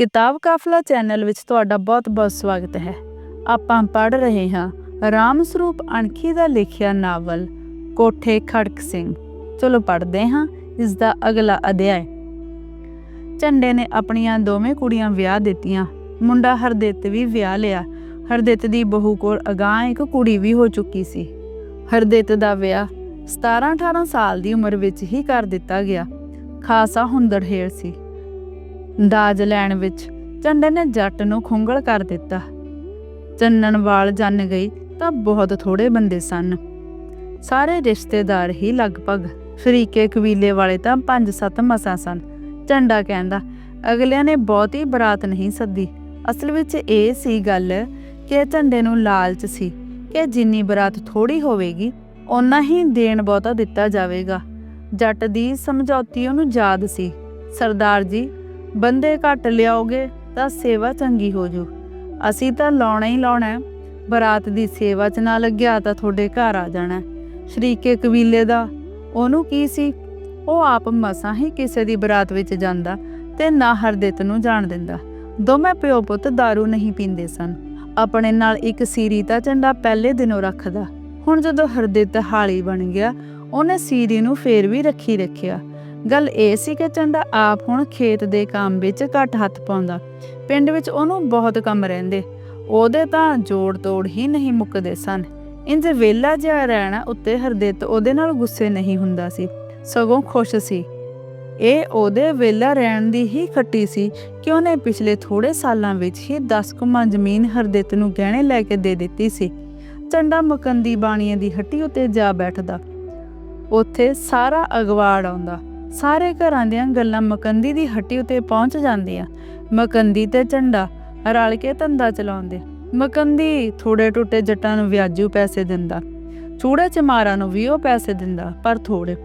ਕਿਤਾਬ ਕਾਫਲਾ ਚੈਨਲ ਵਿੱਚ ਤੁਹਾਡਾ ਬਹੁਤ-ਬਹੁਤ ਸਵਾਗਤ ਹੈ। ਆਪਾਂ ਪੜ੍ਹ ਰਹੇ ਹਾਂ ਰਾਮ ਸਰੂਪ ਅਣਖੀ ਦਾ ਲਿਖਿਆ ਨਾਵਲ, ਕੋਠੇ ਖੜਕ ਸਿੰਘ। ਚਲੋ ਪੜ੍ਹਦੇ ਹਾਂ ਇਸ ਦਾ ਅਗਲਾ ਅਧਿਆਇ। ਝੰਡੇ ਨੇ ਆਪਣੀਆਂ ਦੋਵੇਂ ਕੁੜੀਆਂ ਵਿਆਹ ਦਿੱਤੀਆਂ। ਮੁੰਡਾ ਹਰਦਿੱਤ ਵੀ ਵਿਆਹ ਲਿਆ। ਹਰਦਿੱਤ ਦੀ ਬਹੂ ਕੋਲ ਅਗਾਂਹ ਇੱਕ ਕੁੜੀ ਵੀ ਹੋ ਚੁੱਕੀ ਸੀ। ਹਰਦਿੱਤ ਦਾ ਵਿਆਹ 17-18 ਸਾਲ ਦੀ ਉਮਰ ਵਿੱਚ ਹੀ ਕਰ ਦਿੱਤਾ ਗਿਆ। ਖਾਸਾ ਹੁੰਦੜਹੇਰ ਸੀ। ਦਾਜ ਲੈਣ ਵਿੱਚ ਝੰਡੇ ਨੇ ਜੱਟ ਨੂੰ ਖੁੰਗਲ ਕਰ ਦਿੱਤਾ। ਚੰਨਣ ਜੰਨ ਗਈ ਤਾਂ ਬਹੁਤ ਥੋੜੇ ਬੰਦੇ ਸਨ। ਸਾਰੇ ਰਿਸ਼ਤੇਦਾਰ ਹੀ ਲਗਭਗ ਫਰੀਕੇ ਕਬੀਲੇ ਵਾਲੇ ਤਾਂ 5-7 ਮਸਾਂ ਸਨ। ਝੰਡਾ ਕਹਿੰਦਾ, ਅਗਲਿਆਂ ਨੇ ਬਹੁਤੀ ਬਰਾਤ ਨਹੀਂ ਸੱਦੀ। ਅਸਲ ਵਿੱਚ ਇਹ ਸੀ ਗੱਲ ਕਿ ਝੰਡੇ ਨੂੰ ਲਾਲਚ ਸੀ ਕਿ ਜਿੰਨੀ ਬਰਾਤ ਥੋੜੀ ਹੋਵੇਗੀ, ਓਨਾ ਹੀ ਦੇਣ ਬਹੁਤਾ ਦਿੱਤਾ ਜਾਵੇਗਾ। ਜੱਟ ਦੀ ਸਮਝੌਤੀ ਉਹਨੂੰ ਯਾਦ ਸੀ। ਸਰਦਾਰ ਜੀ ਬੰਦੇ ਘੱਟ ਲਿਆਓਗੇ ਤਾਂ ਸੇਵਾ ਚੰਗੀ ਹੋ ਜੂ। ਅਸੀਂ ਤਾਂ ਲਾਉਣਾ ਹੀ ਲਾਉਣਾ ਬਰਾਤ ਦੀ ਸੇਵਾ 'ਚ ਨਾ ਲੱਗਿਆ ਤਾਂ ਤੁਹਾਡੇ ਘਰ ਆ ਜਾਣਾ ਸ਼ਰੀਕੇ ਕਬੀਲੇ ਦਾ, ਉਹਨੂੰ ਕੀ ਸੀ? ਉਹ ਆਪ ਮਸਾਂ ਹੀ ਕਿਸੇ ਦੀ ਬਰਾਤ ਵਿੱਚ ਜਾਂਦਾ ਤੇ ਨਾ ਹਰਦਿਤ ਨੂੰ ਜਾਣ ਦਿੰਦਾ। ਦੋਵੇਂ ਪਿਓ ਪੁੱਤ दारू ਨਹੀਂ ਪੀਂਦੇ ਸਨ। ਆਪਣੇ ਨਾਲ ਇੱਕ ਸੀਰੀ ਦਾ ਝੰਡਾ ਪਹਿਲੇ ਦਿਨੋਂ ਰੱਖਦਾ। ਹੁਣ ਜਦੋਂ ਹਰਦਿੱਤ ਹਾਲੀ ਬਣ ਗਿਆ, ਉਹਨੇ ਸੀਰੀ ਨੂੰ ਫੇਰ ਵੀ ਰੱਖੀ ਰੱਖਿਆ। ਗੱਲ ਇਹ ਸੀ ਕਿ ਚੰਡਾ ਆਪ ਹੁਣ ਖੇਤ ਦੇ ਕੰਮ ਵਿੱਚ ਘੱਟ ਹੱਥ ਪਾਉਂਦਾ। ਪਿੰਡ ਵਿੱਚ ਉਹਨੂੰ ਬਹੁਤ ਕੰਮ ਰਹਿੰਦੇ। ਉਹਦੇ ਤਾਂ ਜੋੜ ਤੋੜ ਹੀ ਨਹੀਂ ਮੁੱਕਦੇ ਸਨ। ਇੰਜ ਵੇਲਾ ਜਿਹਾ ਰਹਿਣਾ ਉੱਤੇ ਹਰਦਿੱਤ ਉਹਦੇ ਨਾਲ ਗੁੱਸੇ ਨਹੀਂ ਹੁੰਦਾ ਸੀ। ਸਗੋਂ ਖੁਸ਼ ਸੀ। ਇਹ ਉਹਦੇ ਵੇਲਾ ਰਹਿਣ ਦੀ ਹੀ ਖੱਟੀ ਸੀ ਕਿ ਉਹਨੇ ਪਿਛਲੇ ਥੋੜੇ ਸਾਲਾਂ ਵਿੱਚ ਹੀ 10 ਕੁਮਾਂ ਜ਼ਮੀਨ ਹਰਦਿੱਤ ਨੂੰ ਗਹਿਣੇ ਲੈ ਕੇ ਦੇ ਦਿੱਤੀ ਸੀ। ਚੰਡਾ ਮਕੰਦੀ ਬਾਣੀਏ ਦੀ ਹੱਟੀ ਉੱਤੇ ਜਾ ਬੈਠਦਾ। ਉੱਥੇ ਸਾਰਾ ਅਗਵਾੜ ਆਉਂਦਾ। ਸਾਰੇ ਘਰਾਂ ਦੀਆਂ ਗੱਲਾਂ ਮਕੰਦੀ ਦੀ ਹੱਟੀ ਉੱਤੇ ਪਹੁੰਚ ਜਾਂਦੀਆਂ ਮਕੰਦੀ ਤੇ ਝੰਡਾ ਰਲ ਕੇ ਧੰਦਾ ਚਲਾਉਂਦੇ। ਮਕੰਦੀ ਥੋੜੇ ਟੁੱਟੇ ਜੱਟਾਂ ਨੂੰ ਵਿਆਜੂ ਪੈਸੇ ਦਿੰਦਾ। ਚੂੜੇ ਚਮਾਰਾਂ ਨੂੰ ਵੀ ਉਹ ਪੈਸੇ ਦਿੰਦਾ, ਪਰ ਥੋੜੇ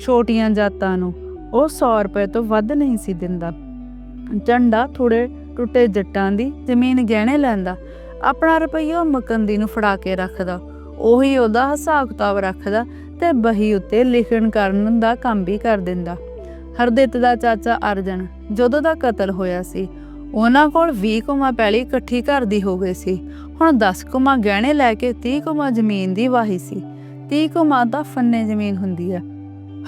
ਛੋਟੀਆਂ ਜਾਤਾਂ ਨੂੰ ਉਹ 100 ਰੁਪਏ ਤੋਂ ਵੱਧ ਨਹੀਂ ਸੀ ਦਿੰਦਾ। ਝੰਡਾ ਥੋੜੇ ਟੁੱਟੇ ਜੱਟਾਂ ਦੀ ਜ਼ਮੀਨ ਗਹਿਣੇ ਲੈਂਦਾ। ਆਪਣਾ ਰੁਪਈਆ ਮਕੰਦੀ ਨੂੰ ਫੜਾ ਕੇ ਰੱਖਦਾ। ਉਹੀ ਉਹਦਾ ਹਿਸਾਬ ਕਿਤਾਬ ਰੱਖਦਾ ਤੇ ਬਹੀ ਉੱਤੇ ਲਿਖਣ ਕਰਨ ਦਾ ਕੰਮ ਵੀ ਕਰ ਦਿੰਦਾ। ਹਰਦਿੱਤ ਦਾ ਚਾਚਾ ਅਰਜਨ ਜਦੋਂ ਦਾ ਕਤਲ ਹੋਇਆ ਸੀ, ਉਹਨਾਂ ਕੋਲ 20 ਕੁਮਾ ਪੈਲੀ ਇਕੱਠੀ ਕਰਦੀ ਹੋ ਗਈ ਸੀ। ਹੁਣ 10 ਕੁਮਾ ਗਹਿਣੇ ਲੈ ਕੇ 30 ਕੁਮਾ ਜ਼ਮੀਨ ਦੀ ਵਾਹੀ ਸੀ। 30 ਕੁਮਾ ਦਾ ਫੰਨੇ ਜ਼ਮੀਨ ਹੁੰਦੀ ਹੈ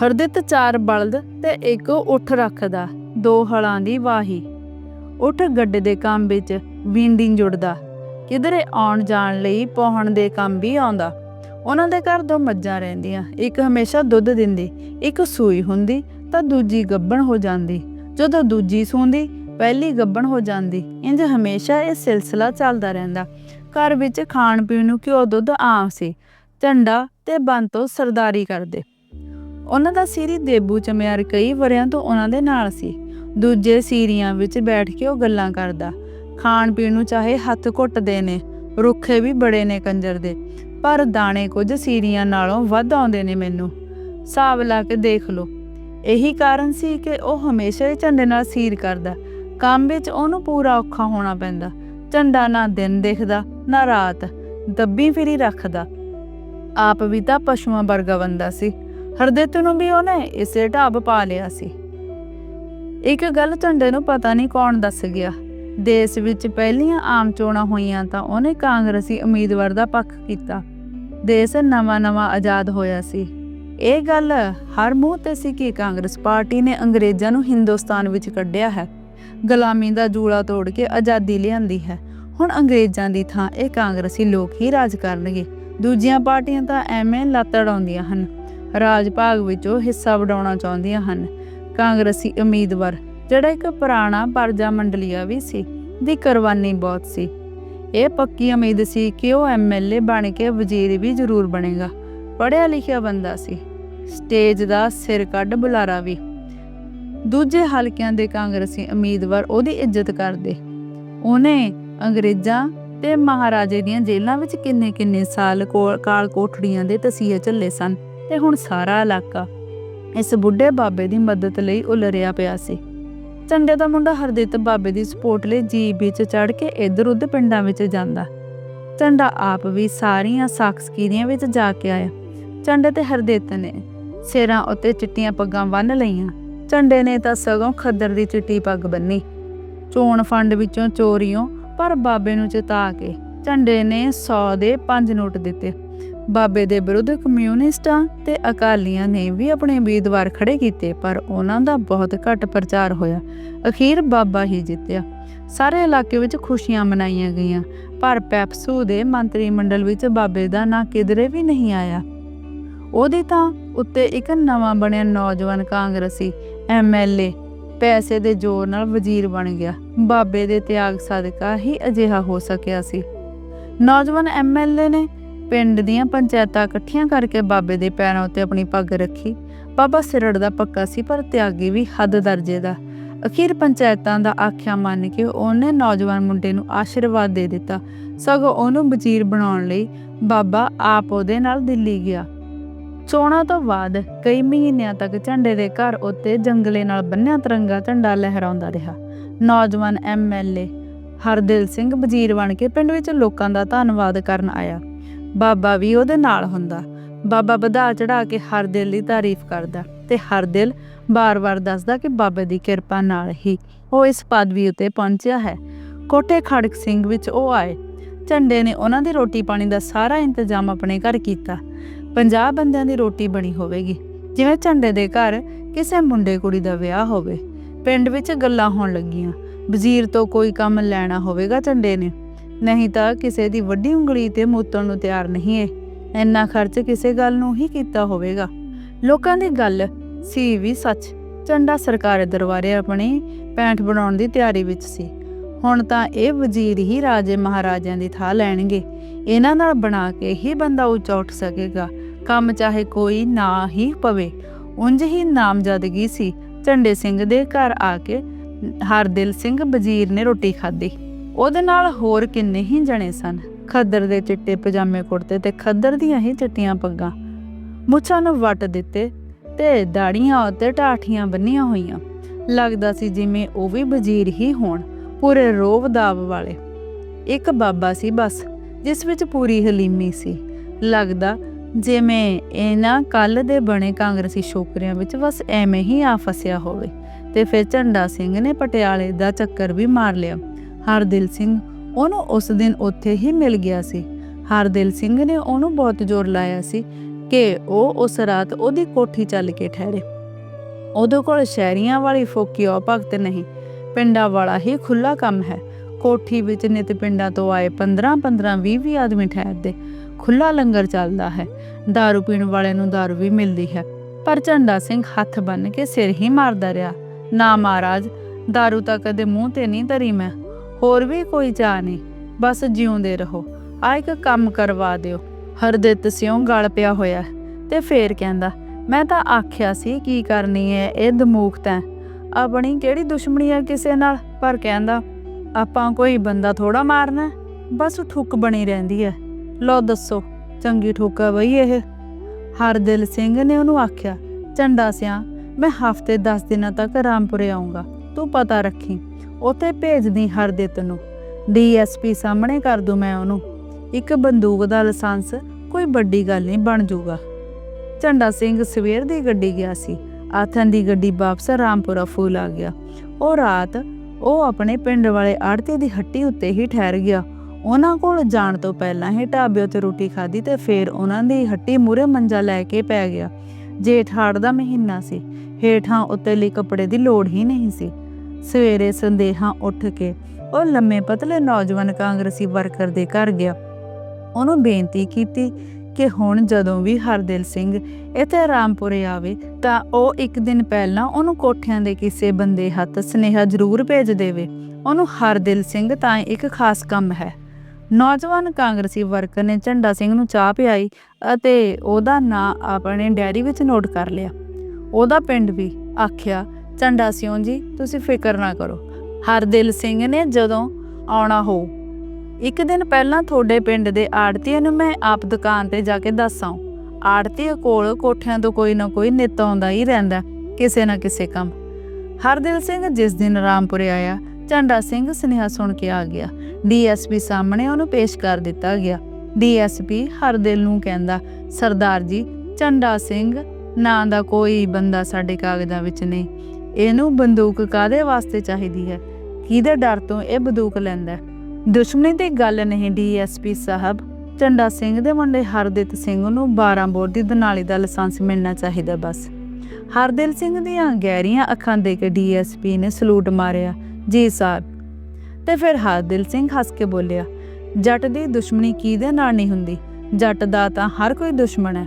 ਹਰਦਿੱਤ ਚਾਰ ਬਲਦ ਤੇ ਇੱਕ ਉੱਠ ਰੱਖਦਾ, ਦੋ ਹਲਾਂ ਦੀ ਵਾਹੀ। ਉੱਠ ਗੱਡੇ ਦੇ ਕੰਮ ਵਿੱਚ ਵਿੰਡਿੰਗ ਜੁੜਦਾ। ਕਿਧਰੇ ਆਉਣ ਜਾਣ ਲਈ ਪਹੁੰਚਣ ਦੇ ਕੰਮ ਵੀ ਆਉਂਦਾ। ਉਹਨਾਂ ਦੇ ਘਰ ਦੋ ਮੱਝਾਂ ਰਹਿੰਦੀਆਂ। ਇੱਕ ਹਮੇਸ਼ਾ ਦੁੱਧ ਦਿੰਦੀ, ਇੱਕ ਸੂਈ ਹੁੰਦੀ, ਤਾਂ ਦੂਜੀ ਗੱਬਣ ਹੋ ਜਾਂਦੀ। ਜਦੋਂ ਦੂਜੀ ਸੂੰਦੀ, ਪਹਿਲੀ ਗੱਬਣ ਹੋ ਜਾਂਦੀ। ਇੰਜ ਹਮੇਸ਼ਾ ਇਹ ਸਿਲਸਿਲਾ ਚੱਲਦਾ ਰਹਿੰਦਾ। ਘਰ ਵਿੱਚ ਖਾਣ ਪੀਣ ਨੂੰ ਘਿਓ ਦੁੱਧ ਆਮ ਸੀ। ਝੰਡਾ ਤੇ ਬੰਤੋ ਸਰਦਾਰੀ ਕਰਦੇ। ਉਹਨਾਂ ਦਾ ਸੀਰੀ ਦੇਬੂ ਚਮਿਆਰ ਕਈ ਵਰਿਆਂ ਤੋਂ ਉਹਨਾਂ ਦੇ ਨਾਲ ਸੀ। ਦੂਜੇ ਸੀਰੀਆਂ ਵਿੱਚ ਬੈਠ ਕੇ ਉਹ ਗੱਲਾਂ ਕਰਦਾ। ਖਾਣ ਪੀਣ ਨੂੰ ਚਾਹੇ ਹੱਥ ਘੁੱਟਦੇ ਨੇ, ਰੁੱਖੇ ਵੀ ਬੜੇ ਨੇ ਕੰਜਰ ਦੇ। ਪਰ ਦਾਣੇ ਕੁਝ ਸੀਰੀਆਂ ਨਾਲੋਂ ਵੱਧ ਆਉਂਦੇ ਨੇ ਮੈਨੂੰ। ਹਿਸਾਬ ਲਾ ਕੇ ਦੇਖ ਲਓ। ਇਹੀ ਕਾਰਨ ਸੀ ਕਿ ਉਹ ਹਮੇਸ਼ਾ ਹੀ ਝੰਡੇ ਨਾਲ ਸੀਰ ਕਰਦਾ। ਕੰਮ ਵਿੱਚ ਉਹਨੂੰ ਪੂਰਾ ਔਖਾ ਹੋਣਾ ਪੈਂਦਾ। ਝੰਡਾ ਨਾ ਦਿਨ ਦੇਖਦਾ, ਨਾ ਰਾਤ। ਦੱਬੀ ਫਿਰੀ ਰੱਖਦਾ। ਆਪ ਵੀ ਤਾਂ ਪਸ਼ੂਆਂ ਵਰਗਾ ਬੰਦਾ ਸੀ। ਹਰਦਿੱਤ ਨੂੰ ਵੀ ਉਹਨੇ ਇਸੇ ਢਾਬ ਪਾ ਲਿਆ ਸੀ। ਇੱਕ ਗੱਲ ਝੰਡੇ ਨੂੰ ਪਤਾ ਨਹੀਂ ਕੌਣ ਦੱਸ ਗਿਆ। ਦੇਸ਼ ਵਿੱਚ ਪਹਿਲੀਆਂ ਆਮ ਚੋਣਾਂ ਹੋਈਆਂ ਤਾਂ ਉਹਨੇ ਕਾਂਗਰਸੀ ਉਮੀਦਵਾਰ ਦਾ ਪੱਖ ਕੀਤਾ। ਦੇਸ਼ ਨਵਾਂ-ਨਵਾਂ ਆਜ਼ਾਦ ਹੋਇਆ ਸੀ। ਇਹ ਗੱਲ ਹਰ ਮੂੰਹ ਤੇ ਸੀ ਕਿ ਕਾਂਗਰਸ ਪਾਰਟੀ ਨੇ ਅੰਗਰੇਜ਼ਾਂ ਨੂੰ ਹਿੰਦੁਸਤਾਨ ਵਿੱਚ ਕੱਢਿਆ ਹੈ। ਗੁਲਾਮੀ ਦਾ ਜੂੜਾ ਤੋੜ ਕੇ ਆਜ਼ਾਦੀ ਲਿਆਂਦੀ ਹੈ। ਹੁਣ ਅੰਗਰੇਜ਼ਾਂ ਦੀ ਥਾਂ ਇਹ ਕਾਂਗਰਸੀ ਲੋਕ ਹੀ ਰਾਜ ਕਰਨਗੇ। ਦੂਜੀਆਂ ਪਾਰਟੀਆਂ ਤਾਂ ਐਵੇਂ ਲੱਤ ਅੜਾਉਂਦੀਆਂ ਹਨ। ਰਾਜ ਭਾਗ ਵਿੱਚੋਂ ਹਿੱਸਾ ਵਡਾਉਣਾ ਚਾਹੁੰਦੀਆਂ ਹਨ। ਕਾਂਗਰਸੀ ਉਮੀਦਵਾਰ ਜਿਹੜਾ ਇੱਕ ਪੁਰਾਣਾ ਪਰਜਾ ਮੰਡਲੀਆ ਵੀ ਸੀ, ਦੀ ਕੁਰਬਾਨੀ ਬਹੁਤ ਸੀ। ਇਹ ਪੱਕੀ ਉਮੀਦ ਸੀ ਕਿ ਉਹ ਐਮਐਲਏ ਬਣ ਕੇ ਵਜ਼ੀਰ ਵੀ ਜ਼ਰੂਰ ਬਣੇਗਾ। ਪੜ੍ਹਿਆ ਲਿਖਿਆ ਬੰਦਾ ਸੀ। ਸਟੇਜ ਦਾ ਸਿਰ ਕੱਢ ਬੁਲਾਰਾ ਵੀ। ਦੂਜੇ ਹਲਕਿਆਂ ਦੇ ਕਾਂਗਰਸੀ ਉਮੀਦਵਾਰ ਉਹਦੀ ਇੱਜ਼ਤ ਕਰਦੇ। ਉਹਨੇ ਅੰਗਰੇਜ਼ਾਂ ਤੇ ਮਹਾਰਾਜੇ ਦੀਆਂ ਜੇਲ੍ਹਾਂ ਵਿੱਚ ਕਿੰਨੇ ਕਿੰਨੇ ਸਾਲ ਕੋਲ ਕਾਲ ਕੋਠੜੀਆਂ ਦੇ ਤਸੀਹੇ ਝੱਲੇ ਸਨ ਤੇ ਹੁਣ ਸਾਰਾ ਇਲਾਕਾ ਇਸ ਬੁੱਢੇ ਬਾਬੇ ਦੀ ਮਦਦ ਲਈ ਉਲਰਿਆ ਪਿਆ ਸੀ। ਝੰਡੇ ਦਾ ਮੁੰਡਾ ਹਰਦਿੱਤ ਬਾਬੇ ਦੀ ਸਪੋਰਟ ਲਈ ਜੀਪ ਵਿੱਚ ਚੜ ਕੇ ਇੱਧਰ ਉੱਧਰ ਪਿੰਡਾਂ ਵਿੱਚ ਜਾਂਦਾ। ਝੰਡਾ ਆਪ ਵੀ ਸਾਰੀਆਂ ਸਾਖਸਕੀਰੀਆਂ ਵਿੱਚ ਜਾ ਕੇ ਆਇਆ। ਝੰਡੇ ਤੇ ਹਰਦਿਤ ਨੇ ਸਿਰਾਂ ਉੱਤੇ ਚਿੱਟੀਆਂ ਪੱਗਾਂ ਬੰਨ ਲਈਆਂ। ਝੰਡੇ ਨੇ ਤਾਂ ਸਗੋਂ ਖੱਦਰ ਦੀ ਚਿੱਟੀ ਪੱਗ ਬੰਨੀ। ਚੋਣ ਫੰਡ ਵਿੱਚੋਂ ਚੋਰੀਆਂ ਪਰ ਬਾਬੇ ਨੂੰ ਚਿਤਾ ਕੇ ਝੰਡੇ ਨੇ 100 ਦੇ 5 ਨੋਟ ਦਿੱਤੇ। ਬਾਬੇ ਦੇ ਵਿਰੁੱਧ ਕਮਿਊਨਿਸਟਾਂ ਤੇ ਅਕਾਲੀਆਂ ਨੇ ਵੀ ਆਪਣੇ ਉਮੀਦਵਾਰ ਖੜੇ ਕੀਤੇ, ਪਰ ਉਹਨਾਂ ਦਾ ਬਹੁਤ ਘੱਟ ਪ੍ਰਚਾਰ ਹੋਇਆ। ਅਖੀਰ ਬਾਬਾ ਹੀ ਜਿੱਤਿਆ। ਸਾਰੇ ਇਲਾਕੇ ਵਿੱਚ ਖੁਸ਼ੀਆਂ ਮਨਾਈਆਂ ਗਈਆਂ, ਪਰ ਪੈਪਸੂ ਦੇ ਮੰਤਰੀ ਮੰਡਲ ਵਿੱਚ ਬਾਬੇ ਦਾ ਨਾਂ ਕਿਧਰੇ ਵੀ ਨਹੀਂ ਆਇਆ। ਉਹਦੀ ਤਾਂ ਉੱਤੇ ਇੱਕ ਨਵਾਂ ਬਣਿਆ ਨੌਜਵਾਨ ਕਾਂਗਰਸੀ ਐਮਐਲਏ ਪੈਸੇ ਦੇ ਜ਼ੋਰ ਨਾਲ ਵਜ਼ੀਰ ਬਣ ਗਿਆ। ਬਾਬੇ ਦੇ ਤਿਆਗ ਸਦਕਾ ਹੀ ਅਜਿਹਾ ਹੋ ਸਕਿਆ ਸੀ। ਨੌਜਵਾਨ ਐਮਐਲਏ ਨੇ ਪਿੰਡ ਦੀਆਂ ਪੰਚਾਇਤਾਂ ਇਕੱਠੀਆਂ ਕਰਕੇ ਬਾਬੇ ਦੇ ਪੈਰਾਂ ਉੱਤੇ ਆਪਣੀ ਪੱਗ ਰੱਖੀ। ਬਾਬਾ ਸਿਰੜ ਦਾ ਪੱਕਾ ਸੀ, ਪਰ ਤਿਆਗੀ ਵੀ ਹੱਦ ਦਰਜੇ ਦਾ। ਅਖੀਰ ਪੰਚਾਇਤਾਂ ਦਾ ਆਖਿਆ ਮੰਨ ਕੇ ਉਹਨੇ ਨੌਜਵਾਨ ਮੁੰਡੇ ਨੂੰ ਆਸ਼ੀਰਵਾਦ ਦੇ ਦਿੱਤਾ। ਸਗੋਂ ਉਹਨੂੰ ਵਜ਼ੀਰ ਬਣਾਉਣ ਲਈ ਬਾਬਾ ਆਪ ਉਹਦੇ ਨਾਲ ਦਿੱਲੀ ਗਿਆ। ਚੋਣਾਂ ਤੋਂ ਬਾਅਦ ਕਈ ਮਹੀਨਿਆਂ ਤੱਕ ਝੰਡੇ ਦੇ ਘਰ ਉੱਤੇ ਜੰਗਲੇ ਨਾਲ ਬੰਨਿਆ ਤਿਰੰਗਾ ਝੰਡਾ ਲਹਿਰਾਉਂਦਾ ਰਿਹਾ। ਨੌਜਵਾਨ ਐਮਐਲਏ ਹਰਦਿਲ ਸਿੰਘ ਵਜ਼ੀਰ ਬਣ ਕੇ ਪਿੰਡ ਵਿੱਚ ਲੋਕਾਂ ਦਾ ਧੰਨਵਾਦ ਕਰਨ ਆਇਆ। ਬਾਬਾ ਵੀ ਉਹਦੇ ਨਾਲ ਹੁੰਦਾ। ਬਾਬਾ ਵਧਾ ਚੜਾ ਕੇ ਹਰ ਦਿਲ ਦੀ ਤਾਰੀਫ ਕਰਦਾ ਤੇ ਹਰਦਿਲ ਬਾਰ-ਬਾਰ ਦੱਸਦਾ ਕਿ ਬਾਬੇ ਦੀ ਕਿਰਪਾ ਨਾਲ ਹੀ ਉਹ ਇਸ ਪਦਵੀ ਉਤੇ ਪਹੁੰਚਿਆ ਹੈ। ਕੋਟੇ ਖੜਕ ਸਿੰਘ ਵਿੱਚ ਉਹ ਆਏ। ਝੰਡੇ ਨੇ ਉਹਨਾਂ ਦੀ ਰੋਟੀ ਪਾਣੀ ਦਾ ਸਾਰਾ ਇੰਤਜ਼ਾਮ ਆਪਣੇ ਘਰ ਕੀਤਾ। 50 ਬੰਦਿਆਂ ਦੀ ਰੋਟੀ ਬਣੀ ਹੋਵੇਗੀ। ਜਿਵੇਂ ਝੰਡੇ ਦੇ ਘਰ ਕਿਸੇ ਮੁੰਡੇ ਕੁੜੀ ਦਾ ਵਿਆਹ ਹੋਵੇ। ਪਿੰਡ ਵਿੱਚ ਗੱਲਾਂ ਹੋਣ ਲੱਗੀਆਂ। ਵਜ਼ੀਰ ਤੋਂ ਕੋਈ ਕੰਮ ਲੈਣਾ ਹੋਵੇਗਾ ਝੰਡੇ ਨੇ। ਨਹੀਂ ਤਾਂ ਕਿਸੇ ਦੀ ਵੱਡੀ ਉਂਗਲੀ ਤੇ ਮੋਤਣ ਨੂੰ ਤਿਆਰ ਨਹੀਂ ਏ। ਇੰਨਾ ਖਰਚ ਕਿਸੇ ਗੱਲ ਨੂੰ ਹੀ ਕੀਤਾ ਹੋਵੇਗਾ। ਲੋਕਾਂ ਦੀ ਗੱਲ ਸੀ ਵੀ ਸੱਚ। ਝੰਡਾ ਸਰਕਾਰ ਦਰਬਾਰੇ ਆਪਣੀ ਪੈਂਠ ਬਣਾਉਣ ਦੀ ਤਿਆਰੀ ਵਿੱਚ ਸੀ। ਹੁਣ ਤਾਂ ਇਹ ਵਜ਼ੀਰ ਹੀ ਰਾਜੇ ਮਹਾਰਾਜਿਆਂ ਦੀ ਥਾਂ ਲੈਣਗੇ। ਇਹਨਾਂ ਨਾਲ ਬਣਾ ਕੇ ਹੀ ਬੰਦਾ ਉੱਚਾ ਉੱਠ ਸਕੇਗਾ। ਕੰਮ ਚਾਹੇ ਕੋਈ ਨਾ ਹੀ ਪਵੇ। ਉਂਝ ਹੀ ਨਾਮਜ਼ਦਗੀ ਸੀ। ਝੰਡੇ ਸਿੰਘ ਦੇ ਘਰ ਆ ਕੇ ਹਰਦਿਲ ਸਿੰਘ ਵਜ਼ੀਰ ਨੇ ਰੋਟੀ ਖਾਧੀ। ਉਹਦੇ ਨਾਲ ਹੋਰ ਕਿੰਨੇ ਹੀ ਜਣੇ ਸਨ? ਖੱਦਰ ਦੇ ਚਿੱਟੇ ਪਜਾਮੇ ਕੁੜਤੇ ਤੇ ਖੱਦਰ ਦੀਆਂ ਹੀ ਚਿੱਟੀਆਂ ਪੱਗਾਂ। ਮੁੱਛਾਂ ਨੂੰ ਵੱਟ ਦਿੱਤੇ ਤੇ ਦਾੜੀਆਂ ਉੱਤੇ ਟਾਠੀਆਂ ਬੰਨੀਆਂ ਹੋਈਆਂ। ਲੱਗਦਾ ਸੀ ਜਿਵੇਂ ਉਹ ਵੀ ਵਜ਼ੀਰ ਹੀ ਹੋਣ, ਪੂਰੇ ਰੋਬ ਦਾਬ ਵਾਲੇ। ਇੱਕ ਬਾਬਾ ਸੀ ਬਸ, ਜਿਸ ਵਿੱਚ ਪੂਰੀ ਹਲੀਮੀ ਸੀ। ਲੱਗਦਾ ਜਿਵੇਂ ਇਹਨਾਂ ਕੱਲ ਦੇ ਬਣੇ ਕਾਂਗਰਸੀ ਛੋਕਰਿਆਂ ਵਿੱਚ ਬਸ ਐਵੇਂ ਹੀ ਆ ਫਸਿਆ ਹੋਵੇ ਤੇ ਫਿਰ ਝੰਡਾ ਸਿੰਘ ਨੇ ਪਟਿਆਲੇ ਦਾ ਚੱਕਰ ਵੀ ਮਾਰ ਲਿਆ। ਹਰਦਿਲ ਸਿੰਘ ਉਹਨੂੰ ਉਸ ਦਿਨ ਉੱਥੇ ਹੀ ਮਿਲ ਗਿਆ ਸੀ ਹਰਦਿਲ ਸਿੰਘ ਨੇ ਉਹਨੂੰ ਬਹੁਤ ਜ਼ੋਰ ਲਾਇਆ ਸੀ ਕਿ ਉਹ ਉਸ ਰਾਤ ਉਹਦੀ ਕੋਠੀ ਚੱਲ ਕੇ ਠਹਿਰੇ ਉਹਦੇ ਕੋਲ ਸ਼ਹਿਰੀਆਂ ਵਾਲੀ ਫੋਕੀਓ ਭਗਤ ਨਹੀਂ ਪਿੰਡਾਂ ਵਾਲਾ ਹੀ ਖੁੱਲਾ ਕੰਮ ਹੈ ਕੋਠੀ ਵਿੱਚ ਨਿਤ ਪਿੰਡਾਂ ਤੋਂ ਆਏ 15 15 20 20 ਆਦਮੀ ਠਹਿਰਦੇ ਖੁੱਲਾ ਲੰਗਰ ਚੱਲਦਾ ਹੈ दारू ਪੀਣ ਵਾਲੇ ਨੂੰ दारू ਵੀ ਮਿਲਦੀ ਹੈ ਪਰ ਝੰਡਾ ਸਿੰਘ ਹੱਥ ਬੰਨ ਕੇ ਸਿਰ ਹੀ ਮਾਰਦਾ ਰਿਹਾ ਨਾ ਮਹਾਰਾਜ दारू ਤਾਂ ਕਦੇ ਮੂੰਹ ਤੇ ਨਹੀਂ ਧਰੀ ਮੈਂ ਹੋਰ ਵੀ ਕੋਈ ਚਾਹ ਨਹੀਂ ਬਸ ਜਿਉਂਦੇ ਰਹੋ। ਆ ਇੱਕ ਕੰਮ ਕਰਵਾ ਦਿਓ। ਹਰਦਿਤ ਸਿਉਂ ਗਲ ਪਿਆ ਹੋਇਆ ਤੇ ਫੇਰ ਕਹਿੰਦਾ, ਮੈਂ ਤਾਂ ਆਖਿਆ ਸੀ ਕੀ ਕਰਨੀ ਹੈ ਇਹ ਦਮੂਖਤ ਤੈਂ। ਆਪਣੀ ਕਿਹੜੀ ਦੁਸ਼ਮਣੀ ਹੈ ਕਿਸੇ ਨਾਲ? ਪਰ ਕਹਿੰਦਾ, ਆਪਾਂ ਕੋਈ ਬੰਦਾ ਥੋੜਾ ਮਾਰਨਾ ਬਸ ਠੁੱਕ ਬਣੀ ਰਹਿੰਦੀ ਹੈ। ਲੋ ਦੱਸੋ, ਚੰਗੀ ਠੁੱਕ ਹੈ ਬਈ ਇਹ? ਹਰਦਿਲ ਸਿੰਘ ਨੇ ਉਹਨੂੰ ਆਖਿਆ ਝੰਡਾ ਸਿਆ ਮੈਂ ਹਫ਼ਤੇ 10 ਦਿਨਾਂ ਤੱਕ ਰਾਮਪੁਰੇ ਆਉਂਗਾ ਤੂੰ ਪਤਾ ਰੱਖੀ। ਉਥੇ ਭੇਜਦੀ ਹਰਦਿਤ ਨੂੰ। ਡੀਐਸਪੀ ਸਾਹਮਣੇ ਕਰ ਦੂੰ ਮੈਂ ਉਹਨੂੰ। ਇੱਕ ਬੰਦੂਕ ਦਾ ਲਾਇਸੈਂਸ ਕੋਈ ਵੱਡੀ ਗੱਲ ਨਹੀਂ ਬਣ ਜਾਊਗਾ ਝੰਡਾ ਸਿੰਘ ਸਵੇਰ ਦੀ ਗੱਡੀ ਗਿਆ ਸੀ। ਆਥਨ ਦੀ ਗੱਡੀ ਵਾਪਸ ਰਾਮਪੁਰਾ ਫੂਲ ਆ ਗਿਆ। ਉਹ ਰਾਤ ਉਹ ਆਪਣੇ ਪਿੰਡ ਵਾਲੇ ਆੜਤੀ ਦੀ ਹੱਟੀ ਉੱਤੇ ਹੀ ਠਹਿਰ ਗਿਆ। ਉਹਨਾਂ ਕੋਲ ਜਾਣ ਤੋਂ ਪਹਿਲਾਂ ਹੀ ਢਾਬੇ ਉੱਤੇ ਰੋਟੀ ਖਾਧੀ ਤੇ ਫਿਰ ਉਹਨਾਂ ਦੀ ਹੱਟੀ ਮੂਰੇ ਮੰਜਾ ਲੈ ਕੇ ਪੈ ਗਿਆ। ਜੇਠ ਹਾੜ ਦਾ ਮਹੀਨਾ ਸੀ। ਹੇਠਾਂ ਉੱਤੇ ਲਈ ਕੱਪੜੇ ਦੀ ਲੋੜ ਹੀ ਨਹੀਂ ਸੀ। ਸਵੇਰੇ ਸੰਦੇਹਾਂ ਉੱਠ ਕੇ ਉਹ ਲੰਮੇ ਪਤਲੇ ਨੌਜਵਾਨ ਕਾਂਗਰਸੀ ਵਰਕਰ ਦੇ ਘਰ ਗਿਆ। ਉਹਨੂੰ ਬੇਨਤੀ ਕੀਤੀ ਕਿ ਹੁਣ ਜਦੋਂ ਵੀ ਹਰਦਿਲ ਸਿੰਘ ਇੱਥੇ ਰਾਮਪੁਰੇ ਆਵੇ ਤਾਂ ਉਹ ਇੱਕ ਦਿਨ ਪਹਿਲਾਂ ਉਹਨੂੰ ਕੋਠਿਆਂ ਦੇ ਕਿਸੇ ਬੰਦੇ ਹੱਥ ਸਨੇਹਾ ਜ਼ਰੂਰ ਭੇਜ ਦੇਵੇ। ਉਹਨੂੰ ਹਰਦਿਲ ਸਿੰਘ ਤਾਂ ਇੱਕ ਖਾਸ ਕੰਮ ਹੈ। ਨੌਜਵਾਨ ਕਾਂਗਰਸੀ ਵਰਕਰ ਨੇ ਝੰਡਾ ਸਿੰਘ ਨੂੰ ਚਾਹ ਪਿਆਈ ਅਤੇ ਉਹਦਾ ਨਾਂ ਆਪਣੇ ਡੈਰੀ ਵਿੱਚ ਨੋਟ ਕਰ ਲਿਆ। ਉਹਦਾ ਪਿੰਡ ਵੀ ਆਖਿਆ ਝੰਡਾ ਸਿਉਂ ਜੀ, ਤੁਸੀਂ ਫਿਕਰ ਨਾ ਕਰੋ। ਹਰਦਿਲ ਸਿੰਘ ਨੇ ਜਦੋਂ ਆਉਣਾ ਹੋ, ਇੱਕ ਦਿਨ ਪਹਿਲਾਂ ਤੁਹਾਡੇ ਪਿੰਡ ਦੇ ਆੜਤੀਏ ਨੂੰ ਮੈਂ ਆਪ ਦੁਕਾਨ ਤੇ ਜਾ ਕੇ ਦੱਸਾਂ। ਆੜਤੀਏ ਕੋਲ ਕੋਠਿਆਂ ਤੋਂ ਕੋਈ ਨਾ ਕੋਈ ਨਿੱਤ ਆਉਂਦਾ ਹੀ ਰਹਿੰਦਾ, ਕਿਸੇ ਨਾ ਕਿਸੇ ਕੰਮ। ਹਰਦਿਲ ਸਿੰਘ ਜਿਸ ਦਿਨ ਰਾਮਪੁਰੇ ਆਇਆ, ਝੰਡਾ ਸਿੰਘ ਸੁਨੇਹਾ ਸੁਣ ਕੇ ਆ ਗਿਆ। ਡੀਐਸਪੀ ਸਾਹਮਣੇ ਉਹਨੂੰ ਪੇਸ਼ ਕਰ ਦਿੱਤਾ ਗਿਆ। ਡੀਐਸਪੀ ਹਰਦਿਲ ਨੂੰ ਕਹਿੰਦਾ, ਸਰਦਾਰ ਜੀ, ਝੰਡਾ ਸਿੰਘ ਨਾਂ ਦਾ ਕੋਈ ਬੰਦਾ ਸਾਡੇ ਕਾਗਜ਼ਾਂ ਵਿੱਚ ਨਹੀਂ। ਇਹਨੂੰ ਬੰਦੂਕ ਕਾਦੇ ਵਾਸਤੇ ਚਾਹੀਦੀ ਹੈ? ਕਿਹਦੇ ਡਰ ਤੋਂ ਇਹ ਬੰਦੂਕ ਲੈਂਦਾ ਦੁਸ਼ਮਣੀ ਦੀ ਗੱਲ ਨਹੀਂ ਡੀਐਸਪੀ ਸਾਹਿਬ। ਝੰਡਾ ਸਿੰਘ ਦੇ ਮੁੰਡੇ ਹਰਦਿਤ ਸਿੰਘ ਨੂੰ 12 ਬੋਰ ਦੀ ਦਨਾਲੀ ਦਾ ਲਾਇਸੈਂਸ ਮਿਲਣਾ ਚਾਹੀਦਾ ਬਸ। ਹਰਦਿਲ ਸਿੰਘ ਦੀਆਂ ਗਹਿਰੀਆਂ ਅੱਖਾਂ ਦੇ ਕੇ ਡੀਐਸਪੀ ਨੇ ਸਲੂਟ ਮਾਰਿਆ। ਜੀ ਸਾਹਿਬ। ਤੇ ਫਿਰ ਹਰਦਿਲ ਸਿੰਘ ਹੱਸ ਕੇ ਬੋਲਿਆ, ਜੱਟ ਦੀ ਦੁਸ਼ਮਣੀ ਕਿਹਦੇ ਨਾਲ ਨਹੀਂ ਹੁੰਦੀ? ਜੱਟ ਦਾ ਤਾਂ ਹਰ ਕੋਈ ਦੁਸ਼ਮਣ ਹੈ।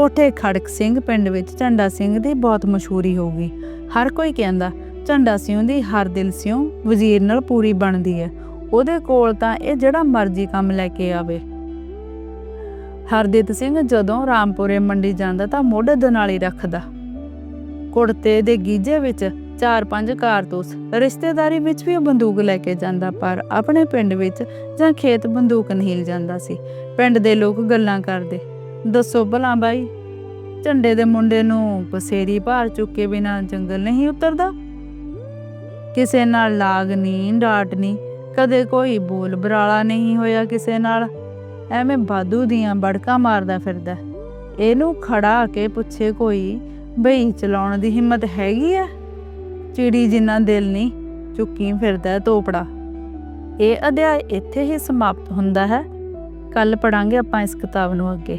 ਕੋਠੇ ਖੜਕ ਸਿੰਘ ਪਿੰਡ ਵਿੱਚ ਝੰਡਾ ਸਿੰਘ ਦੀ ਬਹੁਤ ਮਸ਼ਹੂਰੀ ਹੋਊਗੀ ਹਰ ਕੋਈ ਕਹਿੰਦਾ, ਝੰਡਾ ਸਿੰਘ ਦੀ ਹਰਦਿਲ ਸਿੰਘ ਵਜ਼ੀਰ ਨਾਲ ਪੂਰੀ ਬਣਦੀ ਹੈ ਉਹਦੇ ਕੋਲ ਤਾਂ ਇਹ ਜਿਹੜਾ ਮਰਜ਼ੀ ਕੰਮ ਲੈ ਕੇ ਆਵੇ। ਹਰਦਿਤ ਸਿੰਘ ਜਦੋਂ ਰਾਮਪੁਰੇ ਮੰਡੀ ਜਾਂਦਾ ਤਾਂ ਮੋਢੇ ਦੇ ਨਾਲ ਰੱਖਦਾ। ਕੁੜਤੇ ਦੇ ਗੀਜੇ ਵਿੱਚ ਚਾਰ ਪੰਜ ਕਾਰਤੂਸ, ਰਿਸ਼ਤੇਦਾਰੀ ਵਿੱਚ ਵੀ ਉਹ ਬੰਦੂਕ ਲੈ ਕੇ ਜਾਂਦਾ, ਪਰ ਆਪਣੇ ਪਿੰਡ ਵਿੱਚ ਜਾਂ ਖੇਤ ਬੰਦੂਕ ਨਹੀਂ ਲਿਜਾਂਦਾ ਸੀ। ਪਿੰਡ ਦੇ ਲੋਕ ਗੱਲਾਂ ਕਰਦੇ ਦੱਸੋ ਭਲਾ ਬਾਈ। ਝੰਡੇ ਦੇ ਮੁੰਡੇ ਨੂੰ ਪਸੇਰੀ ਭਾਰ ਚੁੱਕੇ ਬਿਨਾਂ ਜੰਗਲ ਨਹੀਂ ਉਤਰਦਾ। ਕਿਸੇ ਨਾਲ ਲਾਗ ਨਹੀਂ ਡਾਟ ਨਹੀਂ ਕਦੇ ਕੋਈ ਬੋਲ ਬਰਾਲਾ ਨਹੀਂ ਹੋਇਆ ਕਿਸੇ ਨਾਲ। ਐਵੇਂ ਬਾਦੂ ਦੀਆਂ ਬੜਕਾਂ ਮਾਰਦਾ ਫਿਰਦਾ। ਇਹਨੂੰ ਖੜਾ ਕੇ ਪੁੱਛੇ ਕੋਈ, ਬਈ ਚਲਾਉਣ ਦੀ ਹਿੰਮਤ ਹੈਗੀ ਐ? ਚਿੜੀ ਜਿੰਨਾ ਦਿਲ ਨਹੀਂ ਚੁੱਕੀ ਫਿਰਦਾ ਤੋਪੜਾ। ਇਹ ਅਧਿਆਇ ਇੱਥੇ ਹੀ ਸਮਾਪਤ ਹੁੰਦਾ ਹੈ। ਕੱਲ ਪੜਾਂਗੇ ਆਪਾਂ ਇਸ ਕਿਤਾਬ ਨੂੰ ਅੱਗੇ।